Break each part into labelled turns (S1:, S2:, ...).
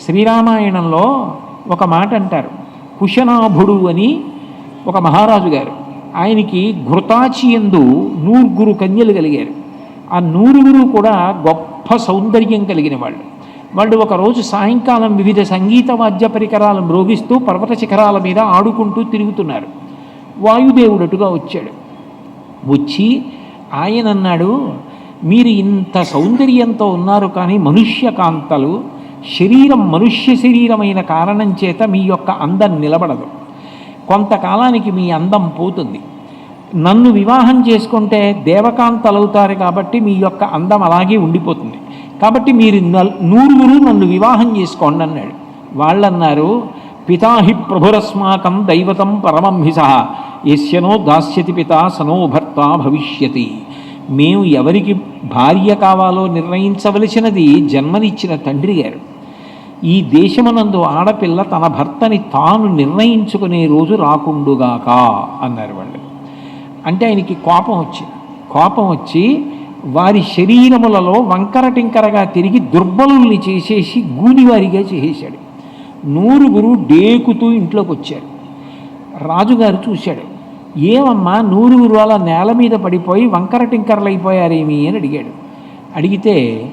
S1: శ్రీరామాయణంలో ఒక మాట అంటారు. కుశనాభుడు అని ఒక మహారాజు గారు ఆయనకి ఘృతాచియందు నూరుగురు కన్యలు కలిగారు. ఆ నూరుగురు కూడా గొప్ప సౌందర్యం కలిగిన వాళ్ళు. వాళ్ళు ఒకరోజు సాయంకాలం వివిధ సంగీత వాద్య పరికరాలను మ్రోగిస్తూ పర్వత శిఖరాల మీద ఆడుకుంటూ తిరుగుతున్నారు. వాయుదేవుడటుగా వచ్చాడు. వచ్చి ఆయన అన్నాడు మీరు ఇంత సౌందర్యంతో ఉన్నారు కానీ మనుష్య కాంతలు శరీరం మనుష్య శరీరమైన కారణం చేత మీ యొక్క అందం నిలబడదు. కొంతకాలానికి మీ అందం పోతుంది. నన్ను వివాహం చేసుకుంటే దేవకాంతలవుతారు కాబట్టి మీ యొక్క అందం అలాగే ఉండిపోతుంది. కాబట్టి మీరు నల్- నూరుగురు నన్ను వివాహం చేసుకోండి అన్నాడు. వాళ్ళన్నారు పితాహి ప్రభురస్మాకం దైవతం పరమం హిస యస్యనో దాస్యతి పిత సనో భర్త భవిష్యతి. మేము ఎవరికి భార్య కావాలో నిర్ణయించవలసినది జన్మనిచ్చిన తండ్రి గారు. ఈ దేశమునందు ఆడపిల్ల తన భర్తని తాను నిర్ణయించుకునే రోజు రాకుండుగాక అన్నారు వాళ్ళు. అంటే ఆయనకి కోపం వచ్చింది కోపం వచ్చి వారి శరీరములలో వంకర టింకరగా తిరిగి దుర్బలుల్ని చేసేసి గూనివారిగా చేసేశాడు. నూరుగురు డేకుతూ ఇంట్లోకి వచ్చారు రాజుగారు చూశాడు. ఏమమ్మా నూరుగురు వాళ్ళ నేల మీద పడిపోయి వంకర టింకరలు అయిపోయారేమి అని అడిగాడు. అడిగితే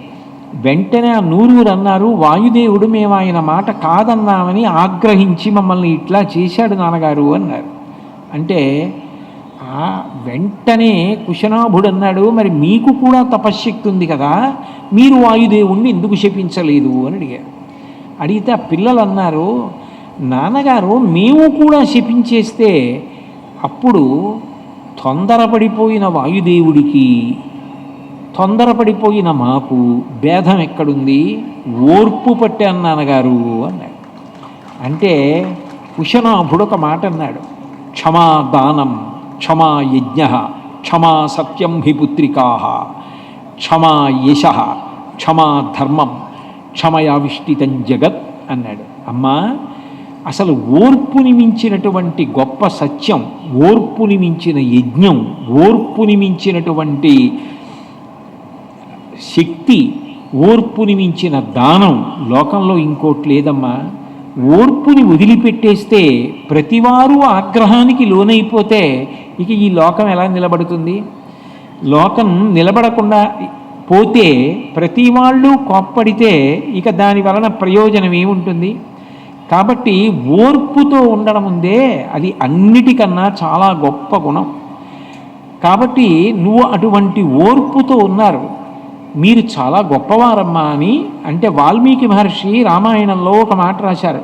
S1: వెంటనే ఆ నూరుగురు అన్నారు వాయుదేవుడు మేము ఆయన మాట కాదన్నామని ఆగ్రహించి మమ్మల్ని ఇట్లా చేశాడు నాన్నగారు అన్నారు. అంటే ఆ వెంటనే కుశనాభుడు అన్నాడు మరి మీకు కూడా తపశ్శక్తి ఉంది కదా మీరు వాయుదేవుణ్ణి ఎందుకు శపించలేదు? అని అడిగారు అడిగితే ఆ పిల్లలు అన్నారు నాన్నగారు మేము కూడా శపించేస్తే అప్పుడు తొందరపడిపోయిన వాయుదేవుడికి తొందరపడిపోయిన మాకు భేదం ఎక్కడుంది? ఓర్పు పట్టే నాన్నగారు అన్నాడు. అంటే కుశనాభుడు ఒక మాట అన్నాడు. క్షమా దానం క్షమా యజ్ఞ క్షమా సత్యం హిపుత్రికా క్షమా యశ క్షమా ధర్మం క్షమయావిష్టితం జగత్ అన్నాడు. అమ్మా అసలు ఓర్పుని మించినటువంటి గొప్ప సత్యం ఓర్పుని మించిన యజ్ఞం ఓర్పుని మించినటువంటి శక్తి ఓర్పుని మించిన దానం లోకంలో ఇంకోటి లేదమ్మా. ఓర్పుని వదిలిపెట్టేస్తే ప్రతివారు ఆగ్రహానికి లోనైపోతే ఇక ఈ లోకం ఎలా నిలబడుతుంది? లోకం నిలబడకుండా పోతే ప్రతి వాళ్ళు కోప్పడితే ఇక దాని వలన ప్రయోజనం ఏముంటుంది? కాబట్టి ఓర్పుతో ఉండడం ఉందే అది అన్నిటికన్నా చాలా గొప్ప గుణం. కాబట్టి నువ్వు అటువంటి ఓర్పుతో ఉన్నారు. మీరు చాలా గొప్పవారమ్మా అని అంటే వాల్మీకి మహర్షి రామాయణంలో ఒక మాట రాశారు.